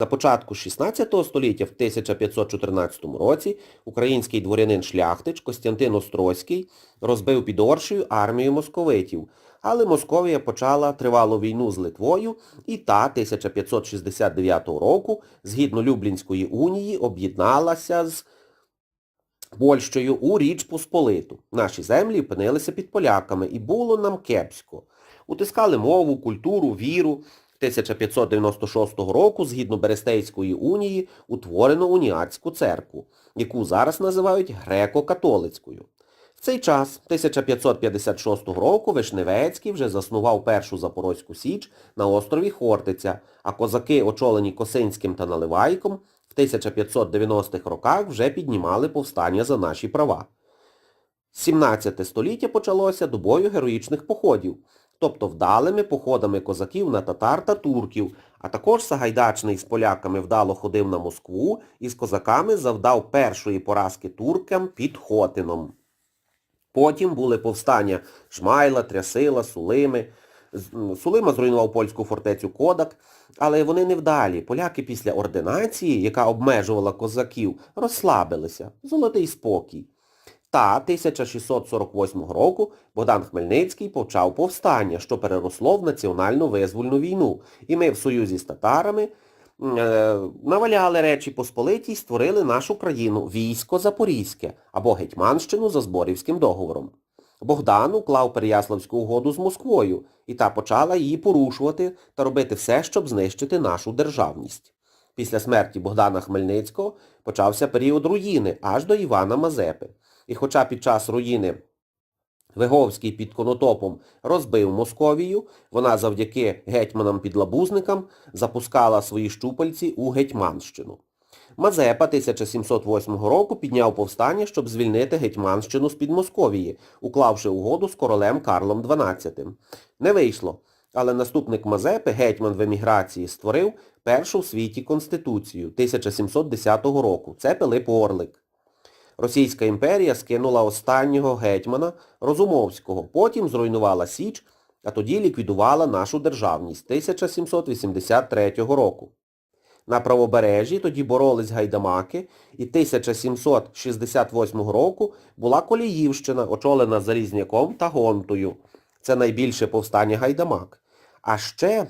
На початку 16 століття, в 1514 році, український дворянин шляхтич Костянтин Острозький розбив під Оршею армію московитів, але Московія почала тривалу війну з Литвою і та 1569 року, згідно Люблінської унії, об'єдналася з Польщею у Річ Посполиту. Наші землі опинилися під поляками і було нам кепсько. Утискали мову, культуру, віру. 1596 року, згідно Берестейської унії, утворено уніатську церкву, яку зараз називають греко-католицькою. В цей час, 1556 року, Вишневецький вже заснував першу Запорозьку Січ на острові Хортиця, а козаки, очолені Косинським та Наливайком, в 1590-х роках вже піднімали повстання за наші права. 17 століття почалося добою героїчних походів, тобто вдалими походами козаків на татар та турків, а також Сагайдачний з поляками вдало ходив на Москву і з козаками завдав першої поразки туркам під Хотином. Потім були повстання Жмайла, Трясила, Сулими. Сулима зруйнував польську фортецю Кодак, але вони невдалі. Поляки після ординації, яка обмежувала козаків, розслабилися. Золотий спокій. Та 1648 року Богдан Хмельницький почав повстання, що переросло в національну визвольну війну. І ми в союзі з татарами е, наваляли Речі Посполитій і створили нашу країну військо Запорізьке або Гетьманщину за Зборівським договором. Богдан уклав Переяславську угоду з Москвою, і та почала її порушувати та робити все, щоб знищити нашу державність. Після смерті Богдана Хмельницького почався період руїни аж до Івана Мазепи. І хоча під час руїни Виговський під Конотопом розбив Московію, вона завдяки гетьманам-підлабузникам запускала свої щупальці у Гетьманщину. Мазепа 1708 року підняв повстання, щоб звільнити Гетьманщину з-під Московії, уклавши угоду з королем Карлом XII. Не вийшло, але наступник Мазепи, гетьман в еміграції, створив першу в світі Конституцію 1710 року. Це Пилип Орлик. Російська імперія скинула останнього гетьмана Розумовського, потім зруйнувала Січ, а тоді ліквідувала нашу державність 1783 року. На правобережжі тоді боролись гайдамаки, і 1768 року була Коліївщина, очолена Залізняком та Гонтою. Це найбільше повстання гайдамак. А ще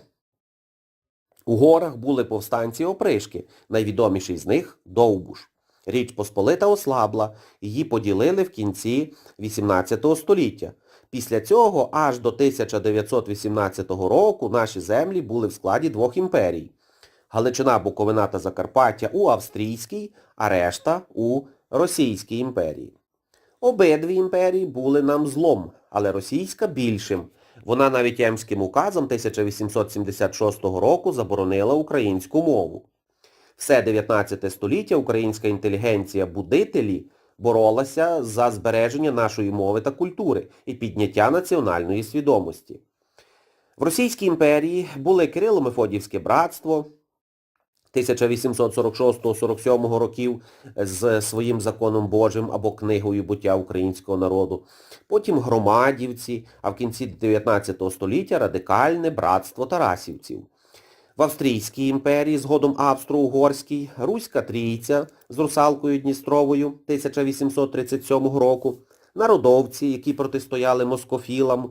у горах були повстанці опришки, найвідоміший з них Довбуш. Річ Посполита ослабла, її поділили в кінці XVIII століття. Після цього аж до 1918 року наші землі були в складі двох імперій. Галичина, Буковина та Закарпаття у Австрійській, а решта у Російській імперії. Обидві імперії були нам злом, але російська більшим. Вона навіть Емським указом 1876 року заборонила українську мову. Все 19 століття українська інтелігенція будителі боролася за збереження нашої мови та культури і підняття національної свідомості. В Російській імперії були Кирило-Мефодіївське братство 1846-47 років з своїм законом Божим або книгою буття українського народу, потім громадівці, а в кінці 19 століття радикальне братство тарасівців. В Австрійській імперії, згодом Австро-Угорській, Руська Трійця з русалкою Дністровою 1837 року, народовці, які протистояли москофілам,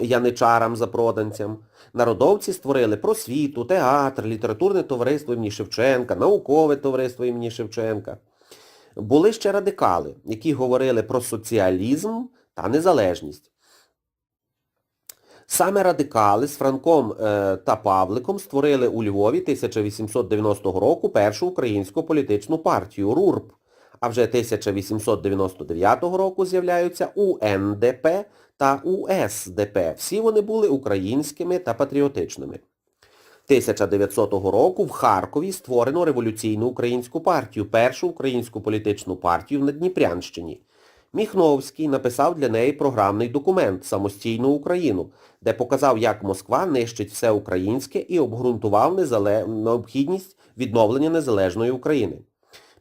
яничарам запроданцям. Народовці створили просвіту, театр, літературне товариство імені Шевченка, наукове товариство імені Шевченка. Були ще радикали, які говорили про соціалізм та незалежність. Саме радикали з Франком е, та Павликом створили у Львові 1890 року першу українську політичну партію РУРП, а вже 1899 року з'являються УНДП та УСДП. Всі вони були українськими та патріотичними. 1900 року в Харкові створено революційну українську партію, першу українську політичну партію на Дніпрянщині. Міхновський написав для неї програмний документ «Самостійну Україну», де показав, як Москва нищить все українське і обґрунтував необхідність відновлення незалежної України.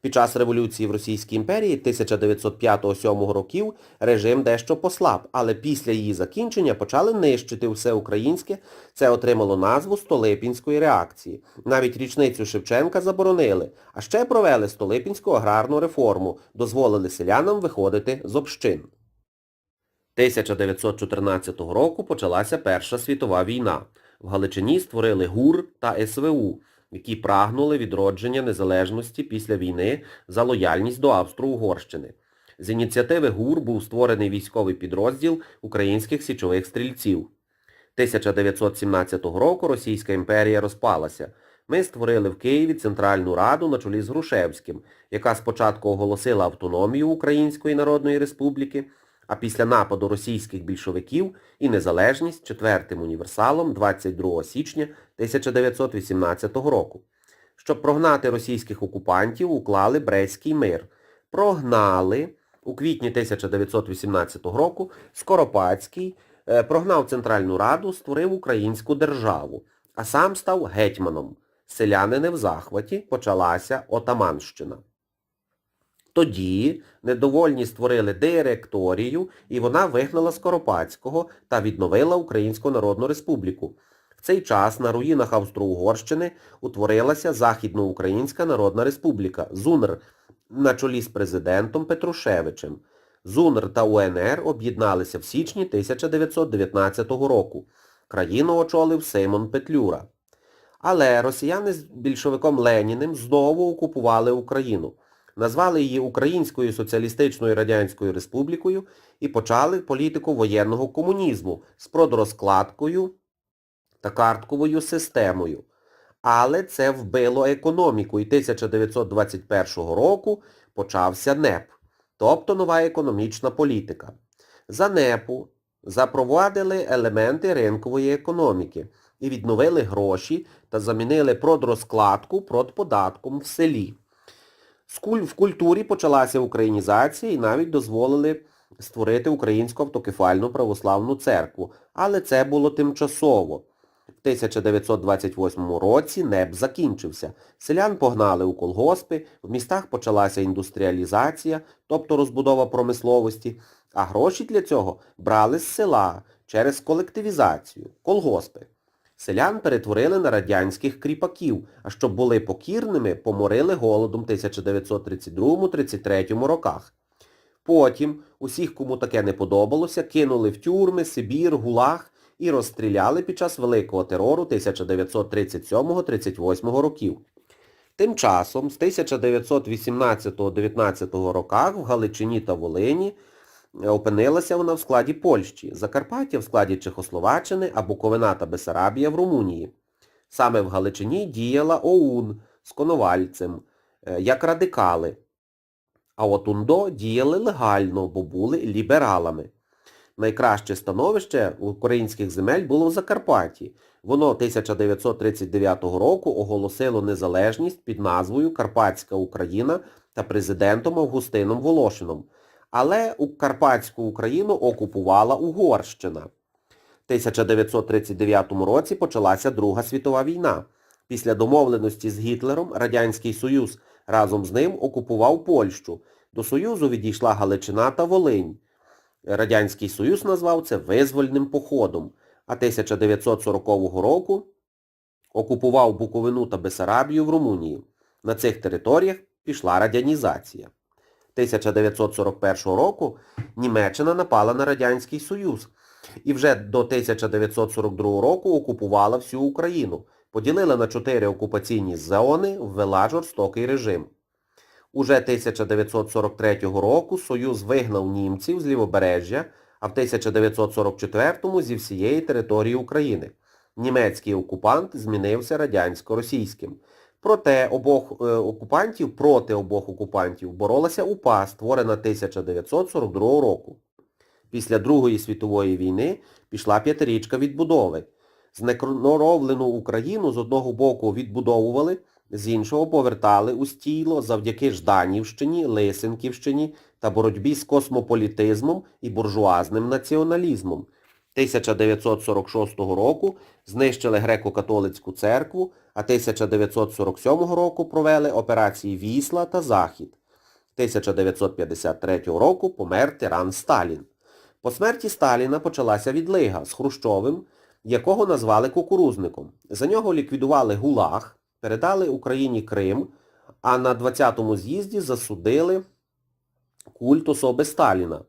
Під час революції в Російській імперії 1905-1907 років режим дещо послаб, але після її закінчення почали нищити все українське. Це отримало назву Столипінської реакції. Навіть річницю Шевченка заборонили, а ще провели Столипінську аграрну реформу, дозволили селянам виходити з общин. 1914 року почалася Перша світова війна. В Галичині створили ГУР та СВУ, які прагнули відродження незалежності після війни за лояльність до Австро-Угорщини. З ініціативи ГУР був створений військовий підрозділ українських січових стрільців. 1917 року Російська імперія розпалася. Ми створили в Києві Центральну Раду на чолі з Грушевським, яка спочатку оголосила автономію Української Народної Республіки, а після нападу російських більшовиків і незалежність четвертим універсалом 22 січня 1918 року. Щоб прогнати російських окупантів, уклали Брестський мир. Прогнали у квітні 1918 року Скоропадський е, прогнав Центральну Раду, створив українську державу, а сам став гетьманом. Селяни не в захваті, почалася Отаманщина. Тоді недовольні створили директорію, і вона вигнала Скоропадського та відновила Українську Народну Республіку. Цей час на руїнах Австро-Угорщини утворилася Західноукраїнська Народна Республіка, ЗУНР, на чолі з президентом Петрушевичем. ЗУНР та УНР об'єдналися в січні 1919 року. Країну очолив Сеймон Петлюра. Але росіяни з більшовиком Леніним знову окупували Україну. Назвали її Українською Соціалістичною Радянською Республікою і почали політику воєнного комунізму з продрозкладкою картковою системою. Але це вбило економіку і 1921 року почався НЕП, тобто нова економічна політика. За НЕПу запровадили елементи ринкової економіки і відновили гроші та замінили продрозкладку продподатком в селі. В культурі почалася українізація і навіть дозволили створити Українську автокефальну православну церкву, але це було тимчасово. В 1928 році НЕП закінчився. Селян погнали у колгоспи, в містах почалася індустріалізація, тобто розбудова промисловості, а гроші для цього брали з села через колективізацію, колгоспи. Селян перетворили на радянських кріпаків, а щоб були покірними, поморили голодом 1932-33 роках. Потім усіх, кому таке не подобалося, кинули в тюрми, Сибір, Гулаг і розстріляли під час Великого терору 1937-38 років. Тим часом з 1918-19 роках в Галичині та Волині е, опинилася вона в складі Польщі, Закарпаття в складі Чехословаччини, а Буковина та Бесарабія в Румунії. Саме в Галичині діяла ОУН з Коновальцем, е, як радикали. А от УНДО діяли легально, бо були лібералами. Найкраще становище українських земель було в Закарпатті. Воно 1939 року оголосило незалежність під назвою Карпатська Україна та президентом Августином Волошином. Але у Карпатську Україну окупувала Угорщина. В 1939 році почалася Друга світова війна. Після домовленості з Гітлером Радянський Союз разом з ним окупував Польщу. До Союзу відійшла Галичина та Волинь. Радянський Союз назвав це визвольним походом, а 1940 року окупував Буковину та Бесарабію в Румунії. На цих територіях пішла радянізація. 1941 року Німеччина напала на Радянський Союз і вже до 1942 року окупувала всю Україну, поділила на чотири окупаційні зони, ввела жорстокий режим. Уже 1943 року Союз вигнав німців з лівобережжя, а в 1944-му зі всієї території України. Німецький окупант змінився радянсько-російським. Проте обох е, окупантів, проти обох окупантів боролася УПА, створена 1942 року. Після Другої світової війни пішла п'ятирічка відбудови. Знекровлену Україну з одного боку відбудовували, з іншого повертали у стіло завдяки Жданівщині, Лисенківщині та боротьбі з космополітизмом і буржуазним націоналізмом. 1946 року знищили греко-католицьку церкву, а 1947 року провели операції Вісла та Захід. 1953 року помер тиран Сталін. По смерті Сталіна почалася відлига з Хрущовим, якого назвали кукурузником. За нього ліквідували ГУЛАГ, передали Україні Крим, а на 20-му з'їзді засудили культ особи Сталіна.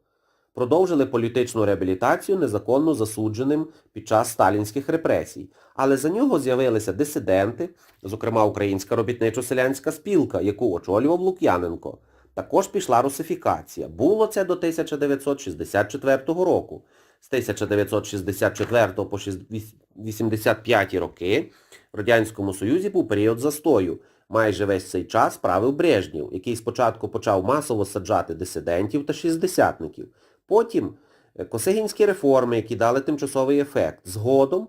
Продовжили політичну реабілітацію незаконно засудженим під час сталінських репресій. Але за нього з'явилися дисиденти, зокрема Українська робітничо-селянська спілка, яку очолював Лук'яненко. Також пішла русифікація. Було це до 1964 року. З 1964 по 1985 роки в Радянському Союзі був період застою. Майже весь цей час правив Брежнєв, який спочатку почав масово саджати дисидентів та шістдесятників. Потім е, косигінські реформи, які дали тимчасовий ефект. Згодом,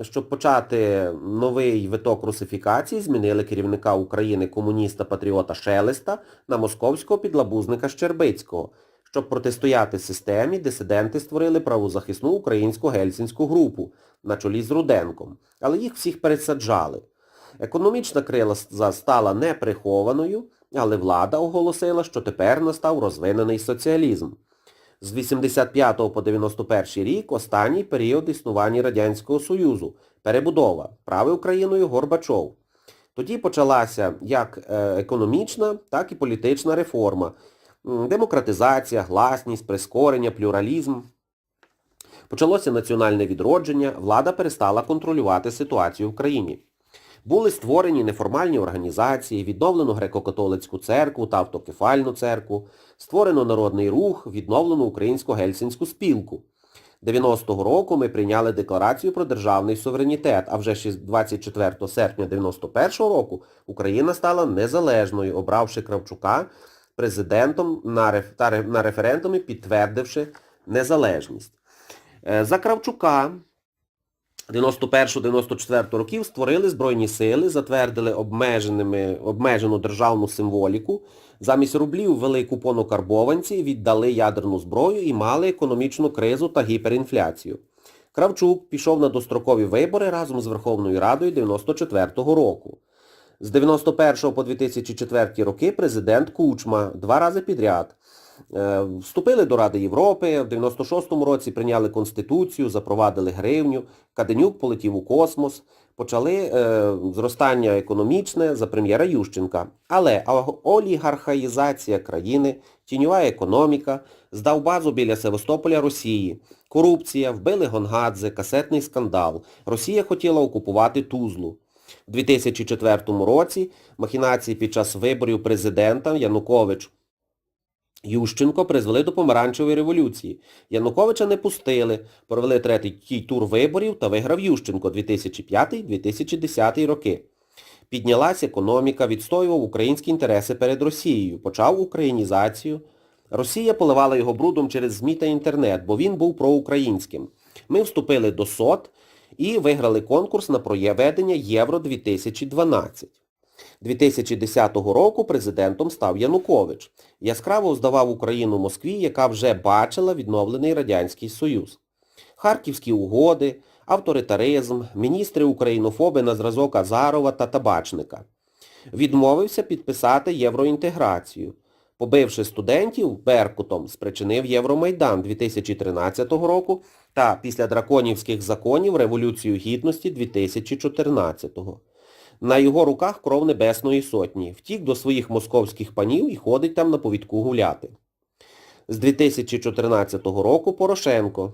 щоб почати новий виток русифікації, змінили керівника України комуніста-патріота Шелеста на московського підлабузника Щербицького. Щоб протистояти системі, дисиденти створили правозахисну українську гельсінську групу на чолі з Руденком. Але їх всіх пересаджали. Економічна криза стала неприхованою, але влада оголосила, що тепер настав розвинений соціалізм. З 85 по 91 рік останній період існування Радянського Союзу. Перебудова. Правив країною Горбачов. Тоді почалася як е, економічна, так і політична реформа. Демократизація, гласність, прискорення, плюралізм. Почалося національне відродження, влада перестала контролювати ситуацію в країні. Були створені неформальні організації, відновлено греко-католицьку церкву та автокефальну церкву, створено народний рух, відновлено українську гельсінську спілку. 90-го року ми прийняли декларацію про державний суверенітет, а вже 24 серпня 91-го року Україна стала незалежною, обравши Кравчука президентом на, референдумі, підтвердивши незалежність. Е, За Кравчука 91-94 років створили Збройні сили, затвердили обмеженими, обмежену державну символіку, замість рублів ввели купон карбованці, віддали ядерну зброю і мали економічну кризу та гіперінфляцію. Кравчук пішов на дострокові вибори разом з Верховною Радою 94-го року. З 91 по 2004 роки президент Кучма два рази підряд. Е, Вступили до Ради Європи, в 96-му році прийняли Конституцію, запровадили гривню, Каденюк полетів у космос, почали е, зростання економічне за прем'єра Ющенка. Але олігархаїзація країни, тіньова економіка, здав базу біля Севастополя Росії, корупція, вбили Гонгадзе, касетний скандал. Росія хотіла окупувати Тузлу. У 2004 році махінації під час виборів президента Янукович Ющенко призвели до помаранчевої революції. Януковича не пустили, провели третій тур виборів та виграв Ющенко 2005-2010 роки. Піднялась економіка, відстоював українські інтереси перед Росією, почав українізацію. Росія поливала його брудом через ЗМІ та інтернет, бо він був проукраїнським. Ми вступили до СОТ і виграли конкурс на проведення Євро-2012. 2010 року президентом став Янукович. Яскраво здавав Україну Москві, яка вже бачила відновлений Радянський Союз. Харківські угоди, авторитаризм, міністри українофоби на зразок Азарова та Табачника. Відмовився підписати євроінтеграцію. Побивши студентів Беркутом, спричинив Євромайдан 2013 року та після драконівських законів Революцію Гідності 2014-го. На його руках кров Небесної Сотні. Втік до своїх московських панів і ходить там на повідку гуляти. З 2014 року Порошенко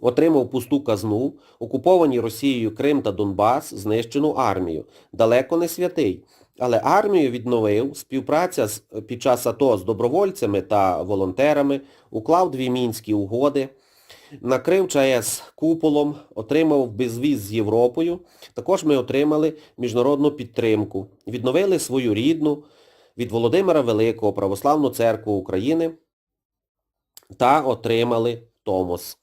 отримав пусту казну, окуповані Росією Крим та Донбас, знищену армію. Далеко не святий. Але армію відновив, співпраця під час АТО з добровольцями та волонтерами, уклав дві мінські угоди, накрив ЧАЕС куполом, отримав безвіз з Європою. Також ми отримали міжнародну підтримку, відновили свою рідну від Володимира Великого Православну Церкву України та отримали Томос.